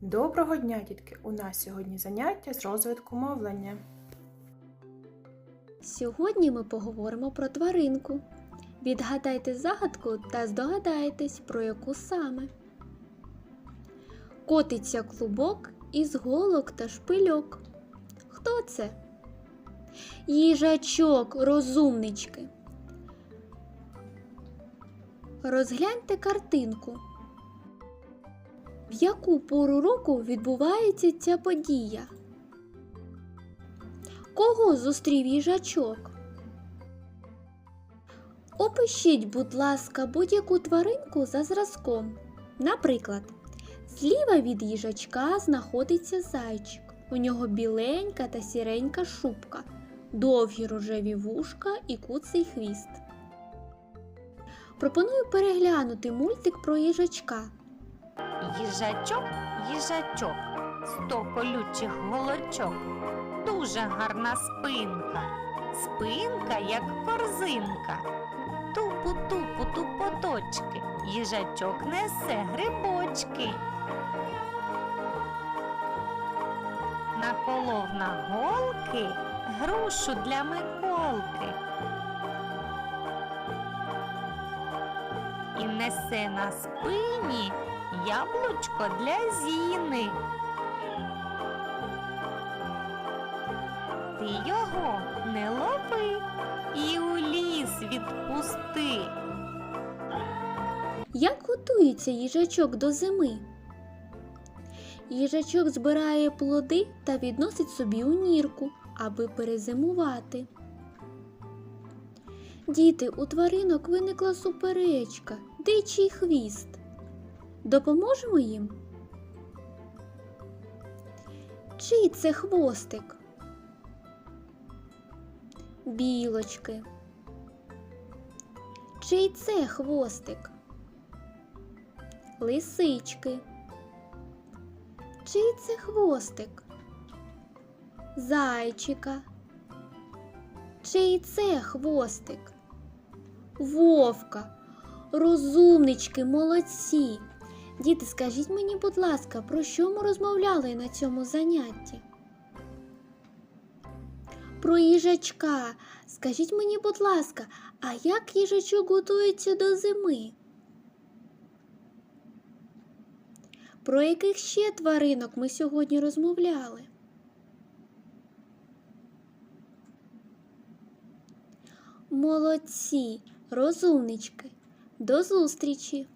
Доброго дня, дітки! У нас сьогодні заняття з розвитку мовлення. Сьогодні ми поговоримо про тваринку. Відгадайте загадку та здогадаєтесь, про яку саме. Котиться клубок із голок та шпильок. Хто це? Їжачок, розумнички. Розгляньте картинку. В яку пору року відбувається ця подія? Кого зустрів їжачок? Опишіть, будь ласка, будь-яку тваринку за зразком. Наприклад, зліва від їжачка знаходиться зайчик. У нього біленька та сіренька шубка, довгі рожеві вушка і куций хвіст. Пропоную переглянути мультик про їжачка. Їжачок, їжачок, сто колючих голочок, дуже гарна спинка, спинка, як корзинка. Тупу-тупу тупоточки, їжачок несе грибочки. Наколов на голки грушу для Миколки. І несе на спині яблучко для зіни. Ти його не лови і у ліс відпусти. Як готується їжачок до зими? Їжачок збирає плоди та відносить собі у нірку, аби перезимувати. Діти, у тваринок виникла суперечка, дичий хвіст. Допоможемо їм? Чий це хвостик? Білочки. Чий це хвостик? Лисички. Чий це хвостик? Зайчика. Чий це хвостик? Вовка. Розумнички, молодці. Діти, скажіть мені, будь ласка, про що ми розмовляли на цьому занятті? Про їжачка. Скажіть мені, будь ласка, а як їжачок готується до зими? Про яких ще тваринок ми сьогодні розмовляли? Молодці, розумнички. До зустрічі!